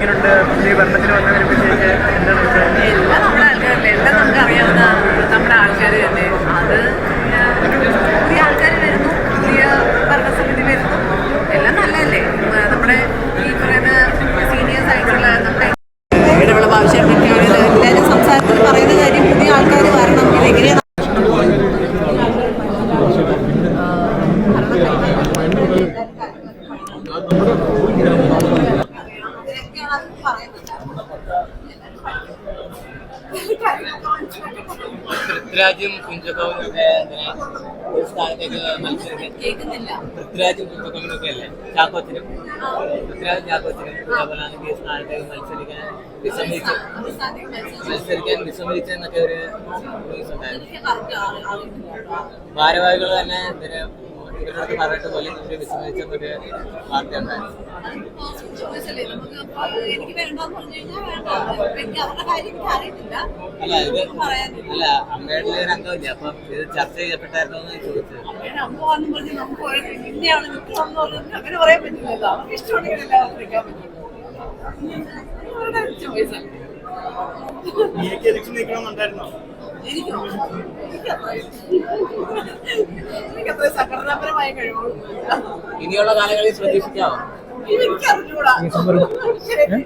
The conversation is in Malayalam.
എല്ലാം നമ്മുടെ ആൾക്കാരല്ലേ. എല്ലാം നമുക്ക് അറിയാവുന്ന നമ്മുടെ ആൾക്കാർ തന്നെ. അത് പുതിയ ആൾക്കാർ വരുന്നു പുതിയ ഭരണസമിതി വരുന്നു. എല്ലാം നല്ലതല്ലേ. നമ്മുടെ ഈ പറയുന്ന സീനിയേഴ്സ് ആയിട്ടുള്ള നമ്മുടെ ഇടവേള ആവശ്യപ്പെട്ട എല്ലാവരും സംസാരത്തിൽ പറയുന്ന കാര്യം പുതിയ ആൾക്കാർ വരണം ഇതെങ്ങനെയാണ് പൃഥ്വിരാജും കുഞ്ചക്കവും ഒക്കെ ഒരു സ്ഥാനത്തേക്ക് മത്സരിക്കാൻ? പൃഥ്വിരാജും കുഞ്ചക്കവും ഒക്കെ അല്ലേ? ചാക്കോച്ചനും പൃഥ്വിരാജും ചാക്കോച്ചനും അതേപോലെ ഈ സ്ഥാനത്തേക്ക് മത്സരിക്കാൻ വിസമ്മതിച്ചു. മത്സരിക്കാൻ വിസമ്മതിച്ചെന്നൊക്കെ ഒരു ന്യൂസ് ഉണ്ടായിരുന്നു. ഭാരവാഹികൾ തന്നെ ഇവരോട് പറഞ്ഞിട്ട് പോലും ഇവർ വിസമ്മതിച്ചെന്നൊരു വാർത്ത ഉണ്ടായിരുന്നു അല്ല ഇത് അല്ല അമ്മയുടെ ഒരു അംഗമില്ല അപ്പൊ ഇത് ചർച്ച ചെയ്യപ്പെട്ടായിരുന്നോ എന്ന് ചോദിച്ചത് അങ്ങനെ പറയാൻ പറ്റില്ലല്ലോ അവർക്ക് ഇഷ്ടമുണ്ടെങ്കിൽ എല്ലാവർക്കും നിൽക്കാൻ പറ്റുള്ളൂ election നിൽക്കണമെന്നുണ്ടായിരുന്നോ? എനിക്കോ? എനിക്കത്ര എനിക്കത്ര സംഘടനാപരമായ കഴിവുകളൊന്നുമില്ല ഇനിയുള്ള കാലങ്ങളിൽ ശ്രദ്ധിക്കാം എനിക്കറിഞ്ഞൂടാ